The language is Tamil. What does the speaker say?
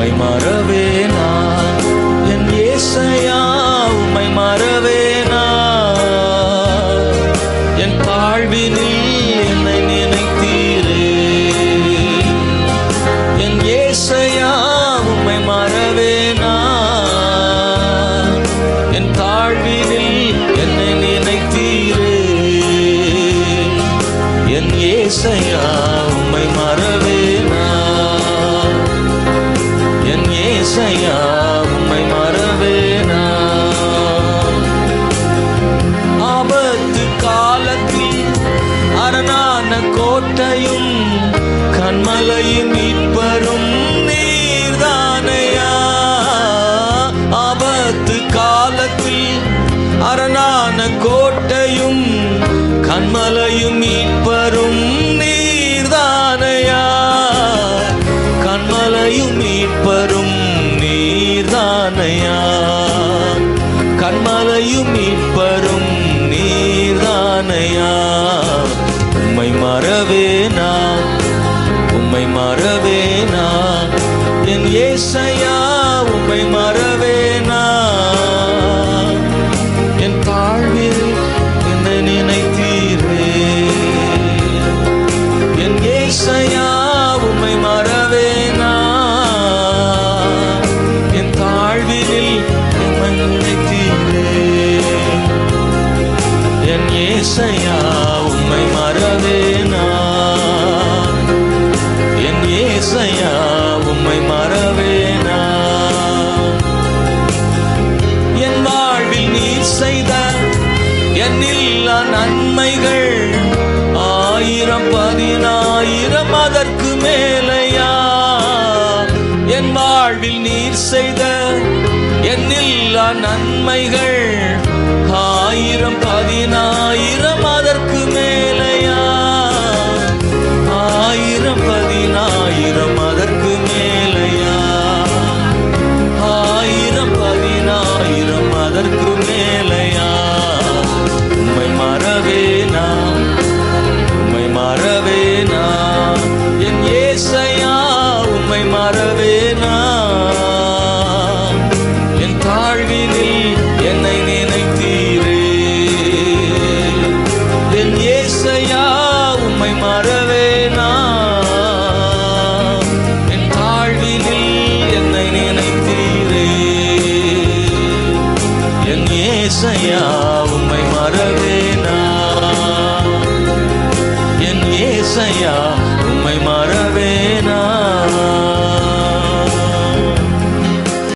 உமை மறவேனா என் ஏசையா உமை மறவேனா என் தாழ்வினில் என்னை நினைத்தீரே. என் ஏசையா உமை மறவேனா என் தாழ்வினில் என்னை நினைத்தீரே. என் ஏசையா உமை மறவே என் ஏசையா உம்மை மறவேனா ஆபத்து காலத்தில் அரணான கோட்டையும் கண்மலையும் மீட்பரும் நீர்தானையா ஆபத்து காலத்தில் அரணான கோட்டையும் கண்மலையும் மீட்பரும் நீர்தானையா கண்மலையும் மீட்பரும் நீர்தானையா. உம்மை மறவேனா உம்மை மறவேனா என் ஏசையா உம்மை மறவேனா என் தாழ்வில் என்னை நினைத்தீரே. என் ஏசையா ஏசையா உம்மை மறவேனா என் ஏசையா உம்மை மறவேனா என் வாழ்வில் நீர் செய்த என்னில்லா நன்மைகள் ஆயிரம் பதினாயிரம் அதற்கு மேலையா. என் வாழ்வில் நீர் செய்த என்னில்லா நன்மைகள் ஆயிரம் பதினாயிரம் மறவேனா உம்மை மறவேனா? என் ஏசையா உம்மை மற